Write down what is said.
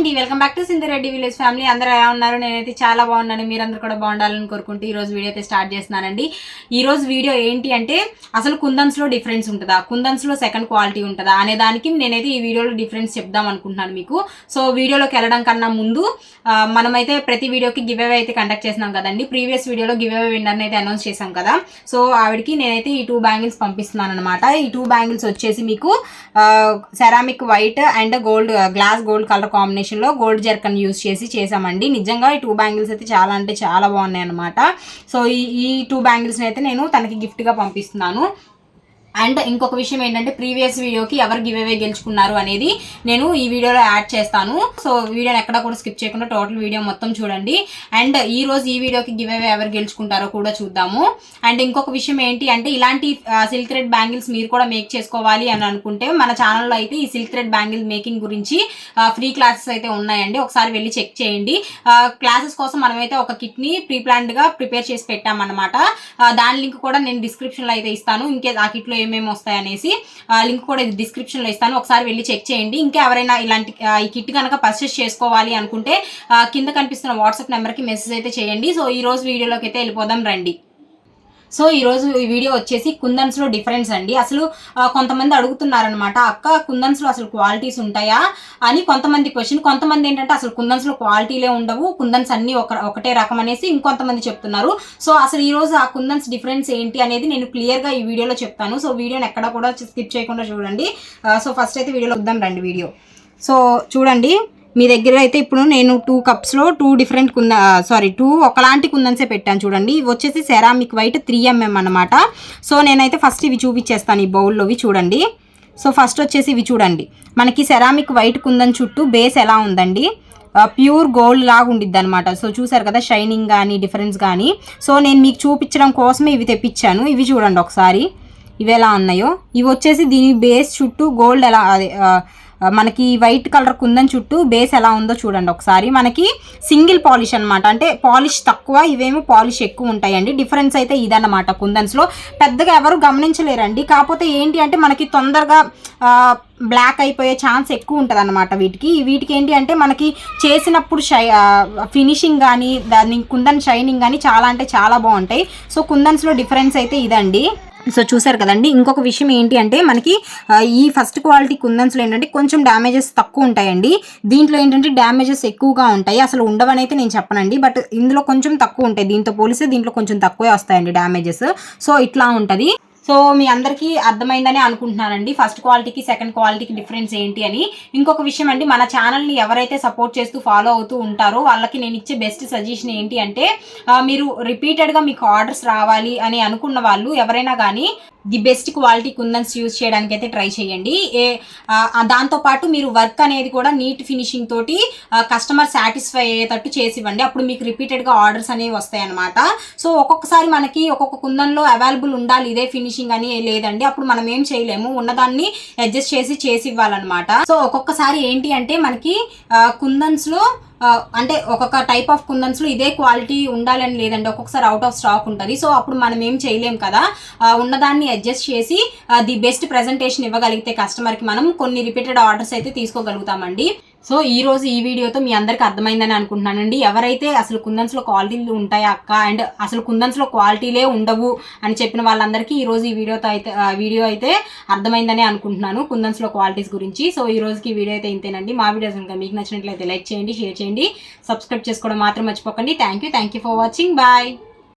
అండి welcome back to Sindhu Reddy village family. అందరూ ఎలా ఉన్నారు? నేనైతే చాలా బాగున్నాను. మీరందరూ కూడా బాగుండాలని కోరుకుంటూ ఈరోజు వీడియో అయితే స్టార్ట్ చేస్తున్నానండి. ఈ రోజు వీడియో ఏంటి అంటే అసలు కుందన్స్లో డిఫరెన్స్ ఉంటుందా? కుందన్స్లో సెకండ్ క్వాలిటీ ఉంటుందా? అనే దానికి నేనైతే ఈ వీడియోలో డిఫరెన్స్ చెప్దాం అనుకుంటున్నాను మీకు. సో వీడియోలోకి వెళ్ళడం కన్నా ముందు మనమైతే ప్రతి వీడియోకి గివ్ అవే అయితే కండక్ట్ చేసినాం కదండి. ప్రీవియస్ వీడియోలో గివ్ అవే విన్నర్ని అయితే అనౌన్స్ చేశాం కదా. సో ఆవిడకి నేనైతే ఈ టూ బ్యాంగిల్స్ పంపిస్తున్నాను అనమాట ఈ టూ బ్యాంగిల్స్ వచ్చేసి మీకు ceramic white and gold glass gold colour combination కాంబినేషన్లో గోల్డ్ జర్కన్ యూస్ చేసి చేసామండి నిజంగా ఈ టూ బ్యాంగిల్స్ అయితే చాలా అంటే చాలా బాగున్నాయి అనమాట సో ఈ ఈ టూ బ్యాంగిల్స్ని అయితే నేను తనకి గిఫ్ట్గా పంపిస్తున్నాను. అండ్ ఇంకొక విషయం ఏంటంటే ప్రీవియస్ వీడియోకి ఎవరు గివ్ అవే గెలుచుకున్నారు అనేది నేను ఈ వీడియోలో యాడ్ చేస్తాను. సో వీడియోని ఎక్కడ కూడా స్కిప్ చేయకుండా టోటల్ వీడియో మొత్తం చూడండి. అండ్ ఈ రోజు ఈ వీడియోకి గివ్ అవే ఎవరు గెలుచుకుంటారో కూడా చూద్దాము. అండ్ ఇంకొక విషయం ఏంటి అంటే ఇలాంటి సిల్క్ థ్రెడ్ బ్యాంగిల్స్ మీరు కూడా మేక్ చేసుకోవాలి అని అనుకుంటే మన ఛానల్లో అయితే ఈ సిల్క్ థ్రెడ్ బ్యాంగిల్ మేకింగ్ గురించి ఫ్రీ క్లాసెస్ అయితే ఉన్నాయండి. ఒకసారి వెళ్ళి చెక్ చేయండి. క్లాసెస్ కోసం మనమైతే ఒక కిట్ని ప్రీ ప్రిపేర్ చేసి పెట్టామన్నమాట. దాని లింక్ కూడా నేను డిస్క్రిప్షన్లో అయితే ఇస్తాను. ఇంకే ఆ కిట్లో ఏమేమి వస్తాయనేసి లింక్ కూడా డిస్క్రిప్షన్లో ఇస్తాను. ఒకసారి వెళ్ళి చెక్ చేయండి. ఇంకా ఎవరైనా ఇలాంటి ఆ, ఈ కిట్ కనుక పర్చేస్ చేసుకోవాలి అనుకుంటే కింద కనిపిస్తున్న వాట్సాప్ నెంబర్కి మెసేజ్ అయితే చేయండి. సో ఈ రోజు వీడియోలోకి అయితే వెళ్ళిపోదాం. రండి. సో ఈరోజు ఈ వీడియో వచ్చేసి కుందన్స్లో డిఫరెన్స్ అండి. అసలు కొంతమంది అడుగుతున్నారనమాట అక్క కుందన్స్లో అసలు క్వాలిటీస్ ఉంటాయా? అని కొంతమంది క్వశ్చన్ కొంతమంది ఏంటంటే అసలు కుందన్స్లో క్వాలిటీలే ఉండవు కుందన్స్ అన్నీ ఒక ఒకటే రకం అనేసి ఇంకొంతమంది చెప్తున్నారు. సో అసలు ఈరోజు ఆ కుందన్స్ డిఫరెన్స్ ఏంటి అనేది నేను క్లియర్గా ఈ వీడియోలో చెప్తాను. సో వీడియోని ఎక్కడ కూడా స్కిప్ చేయకుండా చూడండి. సో ఫస్ట్ అయితే వీడియోలో వద్దాం రండి వీడియో. సో చూడండి. మీ దగ్గర అయితే ఇప్పుడు నేను టూ కప్స్లో టూ డిఫరెంట్ కుంద సారీ టూ ఒకలాంటి కుందన్సే పెట్టాను చూడండి. ఇవి వచ్చేసి సెరామిక్ వైట్ త్రీ ఎంఎం అనమాట సో నేనైతే ఫస్ట్ ఇవి చూపించేస్తాను ఈ బౌల్లోవి చూడండి. సో ఫస్ట్ వచ్చేసి ఇవి చూడండి. మనకి సెరామిక్ వైట్ కుందన్ చుట్టూ బేస్ ఎలా ఉందండి? ప్యూర్ గోల్డ్ లాగా ఉండిద్ది అనమాట సో చూసారు కదా షైనింగ్ కానీ డిఫరెన్స్ కానీ సో నేను మీకు చూపించడం కోసమే ఇవి తెప్పించాను ఇవి చూడండి ఒకసారి. ఇవి ఎలా ఉన్నాయో. ఇవి వచ్చేసి దీని బేస్ చుట్టూ గోల్డ్ ఎలా అదే మనకి వైట్ కలర్ కుందన్ చుట్టూ బేస్ ఎలా ఉందో చూడండి ఒకసారి. మనకి సింగిల్ పాలిష్ అన్నమాట. అంటే పాలిష్ తక్కువ ఇవేమో పాలిష్ ఎక్కువ ఉంటాయండి. డిఫరెన్స్ అయితే ఇదన్నమాట కుందన్స్లో పెద్దగా ఎవరు గమనించలేరండి. కాకపోతే ఏంటి అంటే మనకి తొందరగా బ్లాక్ అయిపోయే ఛాన్స్ ఎక్కువ ఉంటుంది అనమాట వీటికి వీటికి ఏంటి అంటే మనకి చేసినప్పుడు షై ఫినిషింగ్ కానీ దాని కుందన్ షైనింగ్ కానీ చాలా అంటే చాలా బాగుంటాయి. సో కుందన్స్లో డిఫరెన్స్ అయితే ఇదండి. సో చూసారు కదండి. ఇంకొక విషయం ఏంటి అంటే మనకి ఈ ఫస్ట్ క్వాలిటీ కుందన్స్లో ఏంటంటే కొంచెం డ్యామేజెస్ తక్కువ ఉంటాయండి. దీంట్లో ఏంటంటే డ్యామేజెస్ ఎక్కువగా ఉంటాయి. అసలు ఉండవని అయితే నేను చెప్పనండి. బట్ ఇందులో కొంచెం తక్కువ ఉంటాయి. దీంతో పోలిస్తే దీంట్లో కొంచెం తక్కువే వస్తాయండి డ్యామేజెస్ సో ఇట్లా ఉంటుంది. సో మీ అందరికీ అర్థమైందని అనుకుంటున్నానండి. ఫస్ట్ క్వాలిటీకి సెకండ్ క్వాలిటీకి డిఫరెన్స్ ఏంటి అని. ఇంకొక విషయం అండి మన ఛానల్ని ఎవరైతే సపోర్ట్ చేస్తూ ఫాలో అవుతూ ఉంటారో వాళ్ళకి నేను ఇచ్చే బెస్ట్ సజెషన్ ఏంటి అంటే మీరు రిపీటెడ్గా మీకు ఆర్డర్స్ రావాలి అని అనుకున్న వాళ్ళు ఎవరైనా కానీ the best quality kundans use చేయడానికి అయితే ట్రై చేయండి. ఏ దాంతోపాటు మీరు వర్క్ అనేది కూడా నీట్ ఫినిషింగ్ తోటి కస్టమర్ సాటిస్ఫై అయ్యేటట్టు చేసి ఇవ్వండి అప్పుడు మీకు రిపీటెడ్గా ఆర్డర్స్ అనేవి వస్తాయి అనమాట సో ఒక్కొక్కసారి మనకి ఒక్కొక్క కుందన్లో అవైలబుల్ ఉండాలి ఇదే ఫినిషింగ్ అని లేదండి. అప్పుడు మనం ఏం చేయలేము ఉన్నదాన్ని అడ్జస్ట్ చేసి చేసి ఇవ్వాలన్నమాట సో ఒక్కొక్కసారి ఏంటి అంటే మనకి కుందన్స్లో అంటే ఒక్కొక్క టైప్ ఆఫ్ కుందన్స్లో ఇదే క్వాలిటీ ఉండాలని లేదండి. ఒక్కొక్కసారి అవుట్ ఆఫ్ స్టాక్ ఉంటుంది. సో అప్పుడు మనం ఏం చేయలేం కదా. ఉన్నదాన్ని అడ్జస్ట్ చేసి ది బెస్ట్ ప్రెజెంటేషన్ ఇవ్వగలిగితే కస్టమర్కి మనం కొన్ని రిపీటెడ్ ఆర్డర్స్ అయితే తీసుకోగలుగుతామండి. సో ఈ రోజు ఈ వీడియోతో మీ అందరికి అర్థమైందని అనుకుంటున్నానండి. ఎవరైతే అసలు కుందన్స్లో క్వాలిటీలు ఉంటాయా అక్క? అండ్ అసలు కుందన్స్లో క్వాలిటీలే ఉండవు అని చెప్పిన వాళ్ళందరికీ ఈ రోజు ఈ వీడియోతో అయితే వీడియో అయితే అర్థమైందని అనుకుంటున్నాను కుందన్స్లో క్వాలిటీస్ గురించి. సో ఈ రోజుకి ఈ వీడియో అయితే ఇంతేనండి. మా వీడియోస్ కనుక మీకు నచ్చినట్లయితే లైక్ చేయండి షేర్ చేయండి సబ్స్క్రైబ్ చేసుకోవడం మాత్రం మర్చిపోకండి. Thank you. Thank you for watching. Bye.